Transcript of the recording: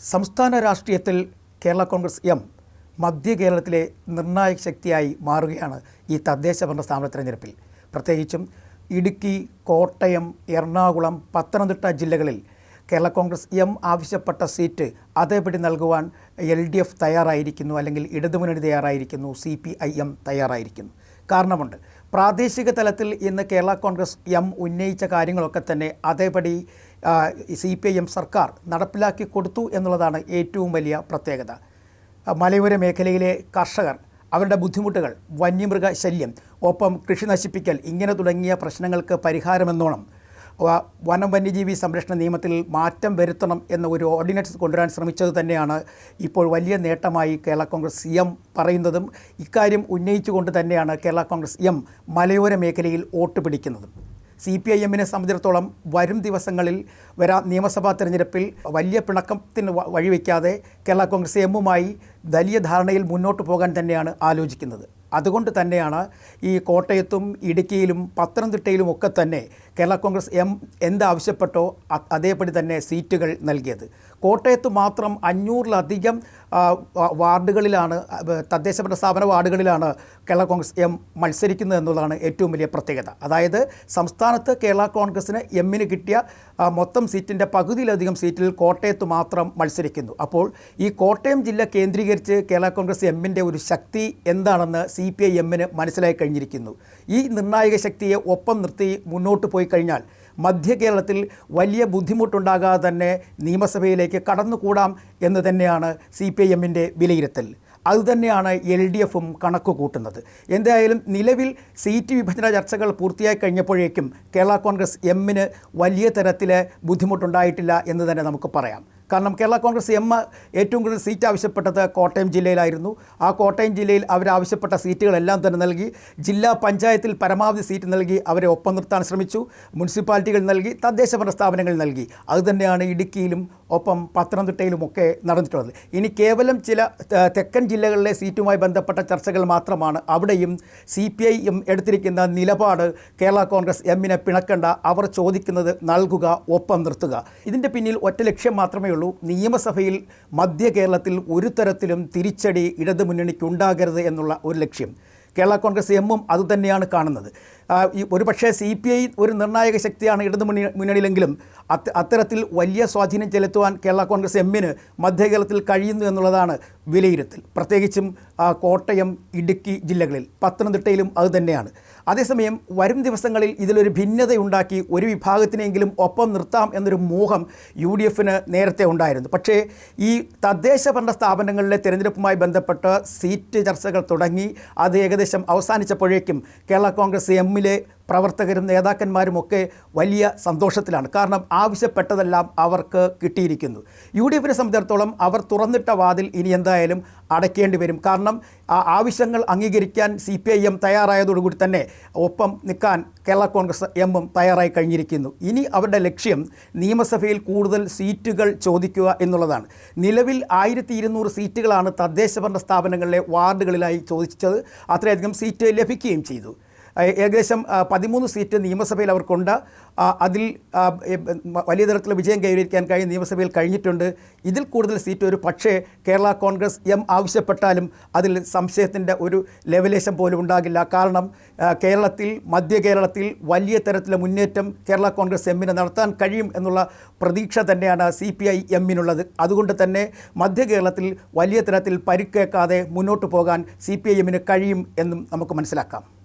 സംസ്ഥാന രാഷ്ട്രീയത്തിൽ കേരള കോൺഗ്രസ് എം മധ്യ കേരളത്തിലെ നിർണായക ശക്തിയായി മാറുകയാണ് ഈ തദ്ദേശ ഭരണ സ്ഥാപന തെരഞ്ഞെടുപ്പിൽ. പ്രത്യേകിച്ചും ഇടുക്കി കോട്ടയം എറണാകുളം പത്തനംതിട്ട ജില്ലകളിൽ കേരള കോൺഗ്രസ് എം ആവശ്യപ്പെട്ട സീറ്റ് അതേപടി നൽകുവാൻ എൽ ഡി എഫ് തയ്യാറായിരിക്കുന്നു അല്ലെങ്കിൽ ഇടതുമുന്നണി തയ്യാറായിരിക്കുന്നു സി പി ഐ എം തയ്യാറായിരിക്കുന്നു. കാരണമുണ്ട്. പ്രാദേശിക തലത്തിൽ ഇന്ന് കേരള കോൺഗ്രസ് എം ഉന്നയിച്ച കാര്യങ്ങളൊക്കെ തന്നെ അതേപടി സി പി ഐ എം സർക്കാർ നടപ്പിലാക്കി കൊടുത്തു എന്നുള്ളതാണ് ഏറ്റവും വലിയ പ്രത്യേകത. മലയോര മേഖലയിലെ കർഷകർ അവരുടെ ബുദ്ധിമുട്ടുകൾ വന്യമൃഗ ശല്യം ഒപ്പം കൃഷി നശിപ്പിക്കൽ ഇങ്ങനെ തുടങ്ങിയ പ്രശ്നങ്ങൾക്ക് പരിഹാരമെന്നോണം വനം വന്യജീവി സംരക്ഷണ നിയമത്തിൽ മാറ്റം വരുത്തണം എന്ന ഒരു ഓർഡിനൻസ് കൊണ്ടുവരാൻ ശ്രമിച്ചത് തന്നെയാണ് ഇപ്പോൾ വലിയ നേട്ടമായി കേരള കോൺഗ്രസ് എം പറയുന്നതും. ഇക്കാര്യം ഉന്നയിച്ചുകൊണ്ട് തന്നെയാണ് കേരള കോൺഗ്രസ് എം മലയോര മേഖലയിൽ വോട്ട് പിടിക്കുന്നതും. സി പി ഐ എമ്മിനെ സംബന്ധിച്ചിടത്തോളം വരും ദിവസങ്ങളിൽ വരാ നിയമസഭാ തെരഞ്ഞെടുപ്പിൽ വലിയ പിണക്കത്തിന് വഴിവെക്കാതെ കേരള കോൺഗ്രസ് എമ്മുമായി വലിയ ധാരണയിൽ മുന്നോട്ട് പോകാൻ തന്നെയാണ് ആലോചിക്കുന്നത്. അതുകൊണ്ട് തന്നെയാണ് ഈ കോട്ടയത്തും ഇടുക്കിയിലും പത്തനംതിട്ടയിലും ഒക്കെ തന്നെ കേരള കോൺഗ്രസ് എം എന്താവശ്യപ്പെട്ടോ അതേപടി തന്നെ സീറ്റുകൾ നൽകിയത്. കോട്ടയത്ത് മാത്രം അഞ്ഞൂറിലധികം വാർഡുകളിലാണ് തദ്ദേശ ഭരണ സ്ഥാപന വാർഡുകളിലാണ് കേരള കോൺഗ്രസ് എം മത്സരിക്കുന്നത് എന്നുള്ളതാണ് ഏറ്റവും വലിയ പ്രത്യേകത. അതായത് സംസ്ഥാനത്ത് കേരള കോൺഗ്രസിന് എമ്മിന് കിട്ടിയ മൊത്തം സീറ്റിന്റെ പകുതിയിലധികം സീറ്റിൽ കോട്ടയത്ത് മാത്രം മത്സരിക്കുന്നു. അപ്പോൾ ഈ കോട്ടയം ജില്ല കേന്ദ്രീകരിച്ച് കേരള കോൺഗ്രസ് എമ്മിന്റെ ഒരു ശക്തി എന്താണെന്ന് സി പി ഐ എമ്മിന് മനസ്സിലായി കഴിഞ്ഞിരിക്കുന്നു. ഈ നിർണായക ശക്തിയെ ഒപ്പം നിർത്തി മുന്നോട്ട് പോയി കഴിഞ്ഞാൽ മധ്യ കേരളത്തിൽ വലിയ ബുദ്ധിമുട്ടുണ്ടാകാതെ തന്നെ നിയമസഭയിലേക്ക് കടന്നുകൂടാം എന്ന് തന്നെയാണ് സി പി ഐ എമ്മിന്റെ വിലയിരുത്തൽ. അതുതന്നെയാണ് എൽ ഡി എഫും കണക്ക് കൂട്ടുന്നത് എന്തായാലും നിലവിൽ സീറ്റ് വിഭജന ചർച്ചകൾ പൂർത്തിയായി കഴിഞ്ഞപ്പോഴേക്കും കേരള കോൺഗ്രസ് എമ്മിന് വലിയ തരത്തിൽ ബുദ്ധിമുട്ടുണ്ടായിട്ടില്ല എന്ന് തന്നെ നമുക്ക് പറയാം. കാരണം കേരള കോൺഗ്രസ് എം ഏറ്റവും കൂടുതൽ സീറ്റ് ആവശ്യപ്പെട്ടത് കോട്ടയം ജില്ലയിലായിരുന്നു. ആ കോട്ടയം ജില്ലയിൽ അവരാവശ്യപ്പെട്ട സീറ്റുകളെല്ലാം തന്നെ നൽകി. ജില്ലാ പഞ്ചായത്തിൽ പരമാവധി സീറ്റ് നൽകി. അവരെ ഒപ്പം നിർത്താൻ ശ്രമിച്ചു. മുനിസിപ്പാലിറ്റികൾ നൽകി. തദ്ദേശ ഭരണ സ്ഥാപനങ്ങൾ നൽകി അതുതന്നെയാണ് ഇടുക്കിയിലും ഒപ്പം പത്തനംതിട്ടയിലുമൊക്കെ നടന്നിട്ടുള്ളത്. ഇനി കേവലം ചില തെക്കൻ ജില്ലകളിലെ സീറ്റുമായി ബന്ധപ്പെട്ട ചർച്ചകൾ മാത്രമാണ്. അവിടെയും സി പി ഐ എം എടുത്തിരിക്കുന്ന നിലപാട് കേരള കോൺഗ്രസ് എമ്മിനെ പിണക്കണ്ട. അവർ ചോദിക്കുന്നത് നൽകുക ഒപ്പം നിർത്തുക. ഇതിന്റെ പിന്നിൽ ഒറ്റ ലക്ഷ്യം മാത്രമേ ഉള്ളൂ. നിയമസഭയിൽ മധ്യ കേരളത്തിൽ ഒരു തരത്തിലും തിരിച്ചടി ഇടതുമുന്നണിക്ക് ഉണ്ടാകരുത് എന്നുള്ള ഒരു ലക്ഷ്യം. കേരള കോൺഗ്രസ് എമ്മും അതുതന്നെയാണ് കാണുന്നത്. ഒരുപക്ഷേ സി പി ഐ ഒരു നിർണായക ശക്തിയാണ് ഇടതു മുന്നണി മുന്നണിയിലെങ്കിലും അത്ത അത്തരത്തിൽ വലിയ സ്വാധീനം ചെലുത്തുവാൻ കേരള കോൺഗ്രസ് എമ്മിന് മധ്യകേരളത്തിൽ കഴിയുന്നു എന്നുള്ളതാണ് വിലയിരുത്തൽ. പ്രത്യേകിച്ചും കോട്ടയം ഇടുക്കി ജില്ലകളിൽ പത്തനംതിട്ടയിലും അതുതന്നെയാണ് അതേസമയം വരും ദിവസങ്ങളിൽ ഇതിലൊരു ഭിന്നതയുണ്ടാക്കി ഒരു വിഭാഗത്തിനെങ്കിലും ഒപ്പം നിർത്താം എന്നൊരു മോഹം യു ഡി എഫിന് നേരത്തെ ഉണ്ടായിരുന്നു. പക്ഷേ ഈ തദ്ദേശ ഭരണ സ്ഥാപനങ്ങളിലെ തിരഞ്ഞെടുപ്പുമായി ബന്ധപ്പെട്ട് സീറ്റ് ചർച്ചകൾ തുടങ്ങി. അത് ഏകദേശം അവസാനിച്ചപ്പോഴേക്കും കേരള കോൺഗ്രസ് എമ്മിലെ പ്രവർത്തകരും നേതാക്കന്മാരും ഒക്കെ വലിയ സന്തോഷത്തിലാണ്. കാരണം ആവശ്യപ്പെട്ടതെല്ലാം അവർക്ക് കിട്ടിയിരിക്കുന്നു. യു ഡി എഫിനെ സംബന്ധിച്ചിടത്തോളം അവർ തുറന്നിട്ട വാതിൽ ഇനി എന്തായാലും അടയ്ക്കേണ്ടി വരും. കാരണം ആ ആവശ്യങ്ങൾ അംഗീകരിക്കാൻ സി പി ഐ എം തയ്യാറായതോടുകൂടി തന്നെ ഒപ്പം നിൽക്കാൻ കേരള കോൺഗ്രസ് എമ്മും തയ്യാറായി കഴിഞ്ഞിരിക്കുന്നു. ഇനി അവരുടെ ലക്ഷ്യം നിയമസഭയിൽ കൂടുതൽ സീറ്റുകൾ ചോദിക്കുക എന്നുള്ളതാണ്. നിലവിൽ ആയിരത്തി ഇരുന്നൂറ് സീറ്റുകളാണ് തദ്ദേശ ഭരണ സ്ഥാപനങ്ങളിലെ വാർഡുകളിലായി ചോദിച്ചത്. അത്രയധികം സീറ്റ് ലഭിക്കുകയും ചെയ്തു. ഏകദേശം പതിമൂന്ന് സീറ്റ് നിയമസഭയിൽ അവർക്കുണ്ട്. അതിൽ വലിയ തരത്തിലുള്ള വിജയം കൈവരിക്കാൻ കഴിഞ്ഞ നിയമസഭയിൽ കഴിഞ്ഞിട്ടുണ്ട്. ഇതിൽ കൂടുതൽ സീറ്റ് ഒരു പക്ഷേ കേരള കോൺഗ്രസ് എം ആവശ്യപ്പെട്ടാലും അതിൽ സംശയത്തിന്റെ ഒരു ലെവലേശം പോലും ഉണ്ടാകില്ല. കാരണം കേരളത്തിൽ മധ്യ കേരളത്തിൽ വലിയ തരത്തിലെ മുന്നേറ്റം കേരള കോൺഗ്രസ് എമ്മിന് നടത്താൻ കഴിയും എന്നുള്ള പ്രതീക്ഷ തന്നെയാണ് സി പി ഐ എമ്മിനുള്ളത്. അതുകൊണ്ട് തന്നെ മധ്യ കേരളത്തിൽ വലിയ തരത്തിൽ പരിക്കേക്കാതെ മുന്നോട്ട് പോകാൻ സി പി ഐ എമ്മിന് കഴിയും എന്നും നമുക്ക് മനസ്സിലാക്കാം.